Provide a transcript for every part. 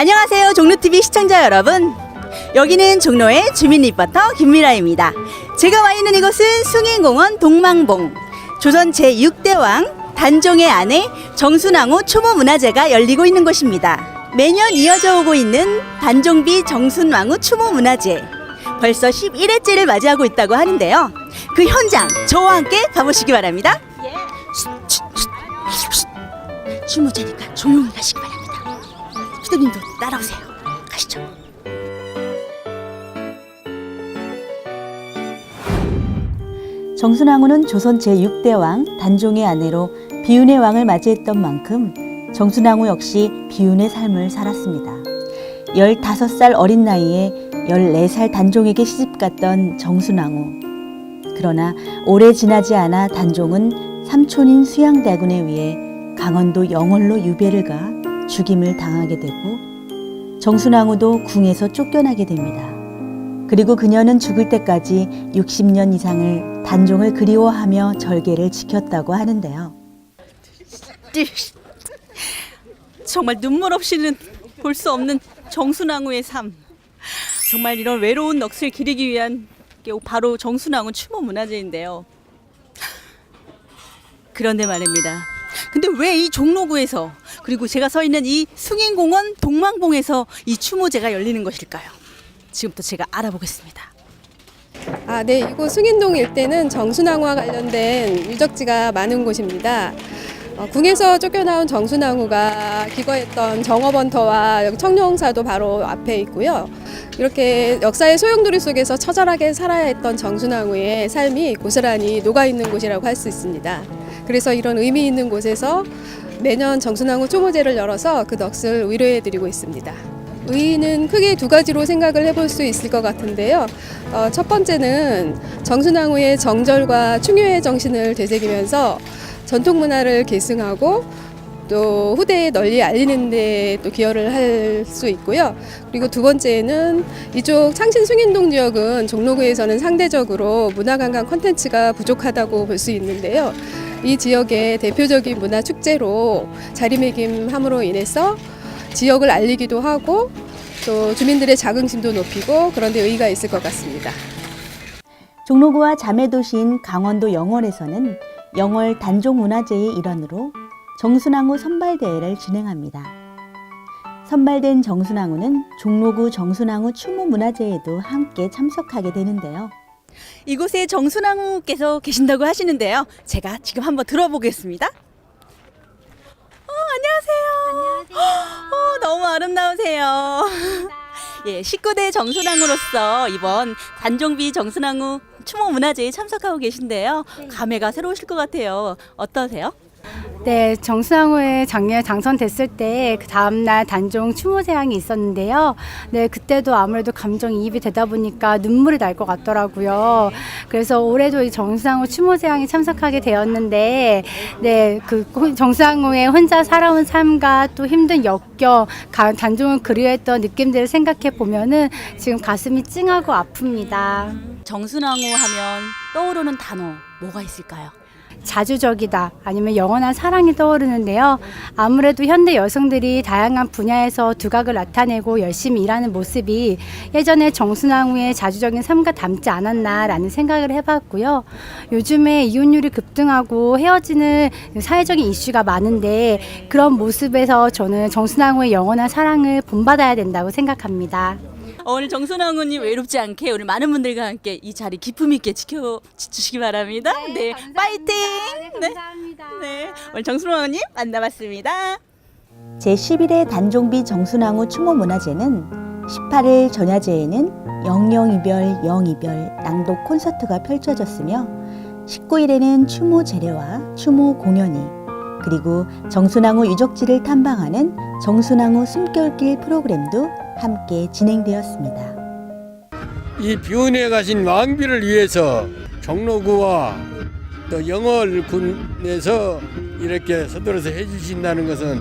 안녕하세요 종로TV 시청자 여러분. 여기는 종로의 주민 리포터 김미라입니다. 제가 와 있는 이곳은 숭인공원 동망봉. 조선 제6대 왕 단종의 아내 정순왕후 추모문화제가 열리고 있는 곳입니다. 매년 이어져 오고 있는 단종비 정순왕후 추모문화제 벌써 11회째를 맞이하고 있다고 하는데요. 그 현장 저와 함께 가보시기 바랍니다. 추모제니까 조용히 가시기 바랍니다 피디님도 따라오세요. 가시죠. 정순왕후는 조선 제6대 왕 단종의 아내로 비운의 왕을 맞이했던 만큼 정순왕후 역시 비운의 삶을 살았습니다. 15살 어린 나이에 14살 단종에게 시집갔던 정순왕후. 그러나 오래 지나지 않아 단종은 삼촌인 수양대군에 의해 강원도 영월로 유배를 가 죽임을 당하게 되고 정순왕후도 궁에서 쫓겨나게 됩니다. 그리고 그녀는 죽을 때까지 60년 이상을 단종을 그리워하며 절개를 지켰다고 하는데요. 정말 눈물 없이는 볼 수 없는 정순왕후의 삶. 정말 이런 외로운 넋을 기리기 위한 게 바로 정순왕후 추모 문화제인데요. 그런데 말입니다. 근데 왜 이 종로구에서 그리고 제가 서 있는 이 숭인공원 동망봉에서 이 추모제가 열리는 것일까요? 지금부터 제가 알아보겠습니다. 아, 네. 이곳 숭인동 일대는 정순왕후와 관련된 유적지가 많은 곳입니다. 어, 궁에서 쫓겨나온 정순왕후가 기거했던 여기 청룡사도 바로 앞에 있고요. 이렇게 역사의 소용돌이 속에서 처절하게 살아야 했던 정순왕후의 삶이 고스란히 녹아 있는 곳이라고 할 수 있습니다. 그래서 이런 의미 있는 곳에서 매년 정순왕후 초모제를 열어서 그 넋을 위로해 드리고 있습니다. 의의는 크게 두 가지로 생각을 해볼 수 있을 것 같은데요. 어, 첫 번째는 정순왕후의 정절과 충효의 정신을 되새기면서 전통 문화를 계승하고 또 후대에 널리 알리는 데 또 기여를 할 수 있고요. 그리고 두 번째는 이쪽 창신 숭인동 지역은 종로구에서는 상대적으로 문화관광 콘텐츠가 부족하다고 볼 수 있는데요. 이 지역의 대표적인 문화 축제로 자리매김함으로 인해서 지역을 알리기도 하고 또 주민들의 자긍심도 높이고 그런 데 의의가 있을 것 같습니다. 종로구와 자매도시인 강원도 영월에서는 영월 단종문화제의 일환으로 정순왕후 선발대회를 진행합니다. 선발된 정순왕후는 종로구 정순왕후 추모문화제에도 함께 참석하게 되는데요. 이곳에 정순왕후께서 계신다고 하시는데요. 제가 지금 한번 들어보겠습니다. 어, 안녕하세요. 어, 너무 아름다우세요. 예, 19대 정순왕후로서 이번 단종비 정순왕후 추모 문화제에 참석하고 계신데요. 감회가 새로우실 것 같아요. 어떠세요? 네, 정수왕후에 작년에 당선됐을 때 그 다음날 단종 추모제항이 있었는데요. 네, 그때도 아무래도 감정이입이 되다 보니까 눈물이 날 것 같더라고요. 그래서 올해도 이 정수왕후 추모제항에 참석하게 되었는데, 네, 그 정수왕후의 혼자 살아온 삶과 또 힘든 역경, 가- 단종을 그리워했던 느낌들을 생각해 보면은 지금 가슴이 찡하고 아픕니다. 정순왕후 하면 떠오르는 단어 뭐가 있을까요? 자주적이다 아니면 영원한 사랑이 떠오르는데요. 아무래도 현대 여성들이 다양한 분야에서 두각을 나타내고 열심히 일하는 모습이 예전에 정순왕후의 자주적인 삶과 닮지 않았나라는 생각을 해봤고요. 요즘에 이혼율이 급등하고 헤어지는 사회적인 이슈가 많은데 그런 모습에서 저는 정순왕후의 영원한 사랑을 본받아야 된다고 생각합니다. 오늘 정순왕후님 외롭지 않게 오늘 많은 분들과 함께 이 자리 기품 있게 지켜주시기 바랍니다. 네, 파이팅! 네. 감사합니다. 네, 오늘 정순왕후님 만나봤습니다. 제11회 단종비 정순왕후 추모문화제는 18일 전야제에는 영영이별 영이별 낭독 콘서트가 펼쳐졌으며 19일에는 추모 제례와 추모 공연이 그리고 정순왕후 유적지를 탐방하는 정순왕후 숨결길 프로그램도 함께 진행되었습니다. 이 비운에 가신 왕비를 위해서 종로구와 또 영월군에서 이렇게 서둘러서 해주신다는 것은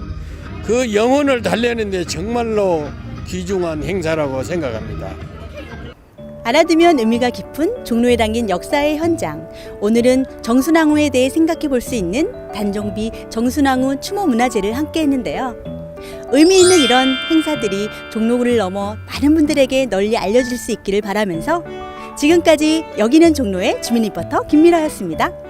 그 영혼을 달래는데 정말로 귀중한 행사라고 생각합니다. 알아두면 의미가 깊은 종로에 담긴 역사의 현장. 오늘은 정순왕후에 대해 생각해 볼 수 있는 단종비 정순왕후 추모 문화제를 함께 했는데요. 의미 있는 이런 행사들이 종로구를 넘어 많은 분들에게 널리 알려질 수 있기를 바라면서 지금까지 여기는 종로의 주민 리포터 김미라였습니다.